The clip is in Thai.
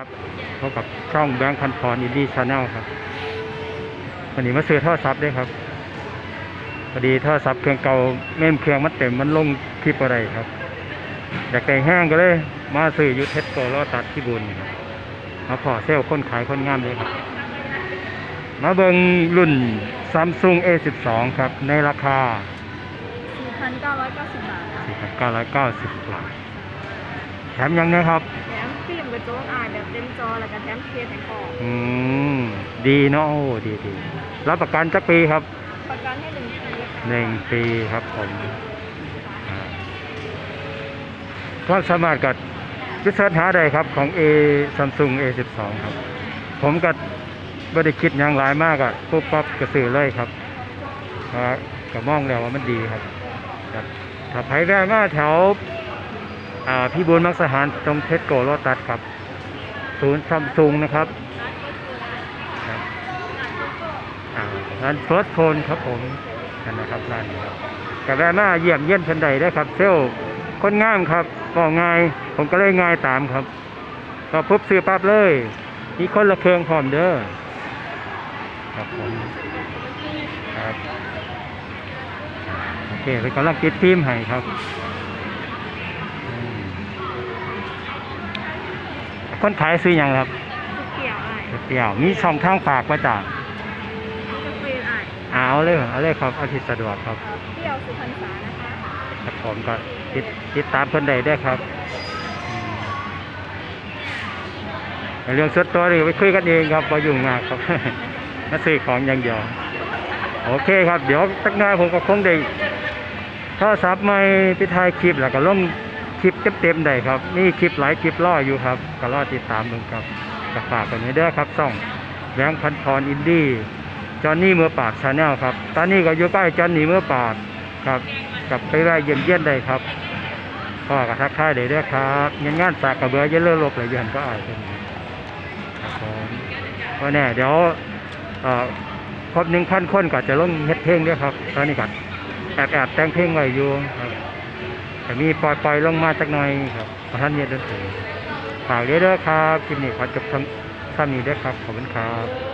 ครับพบกับช่องแบงค์พันพรอินดี้ชาแนลครับวันนี้มาซื้อโทรศัพท์ด้วยครับพอดีโทรศัพท์เครื่องเก่าเม่มเครื่องมันเต็มมันลงคลิปอะไรครับอยากแต่งแห้งก็เลย มาซื้ออยูเทสโกลอตัดที่บุญครับมาพอเซลลคนขายคนงามเลยครับ มาเบิงรุ่นซัมซุง A12 ครับ ในราคา 4,990 บาทค่ะ4,990 บาทแถมยังนะครับแถมฟิล์ม กระจกอ่านแบบเต็มจอแล้วก็แถมเคสแถมกล่องอืมดีเนาะโอ้ดีดีรับประกันจักปีครับประกันให้หนึ่งปีค่ะหนึ่งปีครับผมอ่าความสามารถกับพิเศษหาได้ครับของ A Samsung A12 ครับ ผมก็ไม่ได้คิดอย่างหลายมากอะปุ๊บปั๊บก็ซื้อเลยครับเพราะก็มองแล้วว่ามันดีครับครับถ้าไผแวะมาแถวอ่า พี่บุญมักสหารตรงเทสโกโลตัสครับ ศูนย์ซัมซุงนะครับร้านเฟิร์สโฟนครับผมนั่นนะครับร้านนี้ครับกแวะมาเยี่ยมเยี่ยนชันใดได้ครับ เซลลคนง่ามครับบอกง่ายผมก็เลยง่ายตามครับก็ปุ๊บซื้อปั๊บเลยมีคนละเครื่องพร้อมเด้อครับผมครับโอเคไปกำลังติดฟิมให้ครับอืม คนขายซื้ออยังครับเกี่ยวอ่านเปรี้ยวมีช่องทางฝากมาจากจะเฟรนอ่านเอาเลยเอาเลยครับเอาที่สะดวกครับเที่ยวสุพรรณษานะคะครับผมก็ติดติดตามคนใดได้ครับอืมเรื่องส่วนตัวนี่ไปคุยกันเองครับพอยุ่งมากครับ มาซื้อของอย่างเดียวโอเคครับ เดี๋ยวสักหน่อยผมก็คงได้โทรศัพท์ใหม่ไปถ่ายคลิปแล้วก็ลงค ลิปเต็มๆได้ครับนี่คลิปหลายคลิปรออยู่ครับก็รอติดตามดูครับก็ฝากกันไว้เด้อครับส่องแบงค์พันพรอินดี้จอห์นนี่มือปาบชาแนลครับ ตอนนี้ก็อยู่ใกล้จอห์นนี่มือปาบครับกับไปไว้เยี่ยมเยี่ยนได้ครับก็กระทักทายได้เด้อครับงานงานสากกระเบือเยอะเลิศลบเลยยันก็อายเป็นครับผมก็แน่เดี๋ยวครบหนึ่งพันคนก็จะลงเฮ็ดเพลงด้วยครับตอนนี้ก็แอบแอบแต่งเพลงไว้อยู่ครับ แต่มีปล่อยปล่อยลงมาสักหน่อยครับพระท่านเย็นดนตรีฝากเด้อเด้ครับคลิปนี้ขอจบทำทำนี้ด้อครับขอบคุณครับ